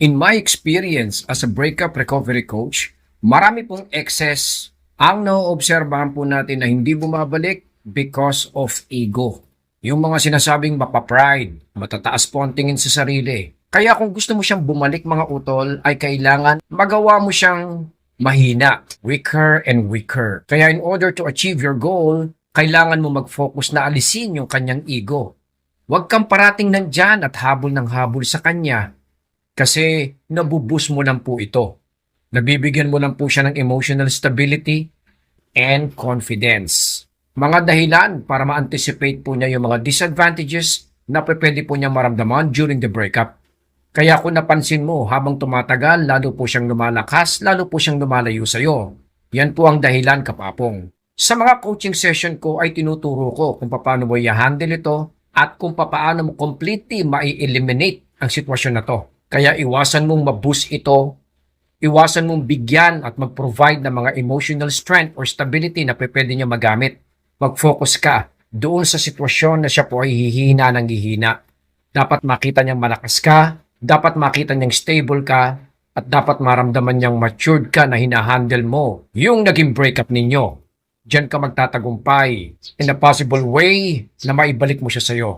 In my experience as a breakup recovery coach, marami pong excess ang naoobserbahan po natin na hindi bumabalik because of ego. Yung mga sinasabing mapapride, matataas po ang tingin sa sarili. Kaya kung gusto mo siyang bumalik mga utol, ay kailangan magawa mo siyang mahina, weaker and weaker. Kaya in order to achieve your goal, kailangan mo mag-focus na alisin yung kanyang ego. Huwag kang parating nandyan at habol ng habol sa kanya kasi nabubus mo lang po ito. Nabibigyan mo lang po siya ng emotional stability and confidence. Mga dahilan para ma-anticipate po niya yung mga disadvantages na pwede po niya maramdaman during the breakup. Kaya kung napansin mo, habang tumatagal, lalo po siyang lumalakas, lalo po siyang lumalayo sa'yo. Yan po ang dahilan, kapapong. Sa mga coaching session ko ay tinuturo ko kung paano mo i-handle ito at kung paano mo completely ma-eliminate ang sitwasyon na to. Kaya iwasan mong maboost ito, iwasan mong bigyan at mag-provide ng mga emotional strength or stability na pwede niya magamit. Mag-focus ka doon sa sitwasyon na siya po ay hihina ng hihina. Dapat makita niyang malakas ka, dapat makita niyang stable ka, at dapat maramdaman niyang matured ka na hinahandle mo yung naging breakup ninyo. Diyan ka magtatagumpay in a possible way na maibalik mo siya sa'yo.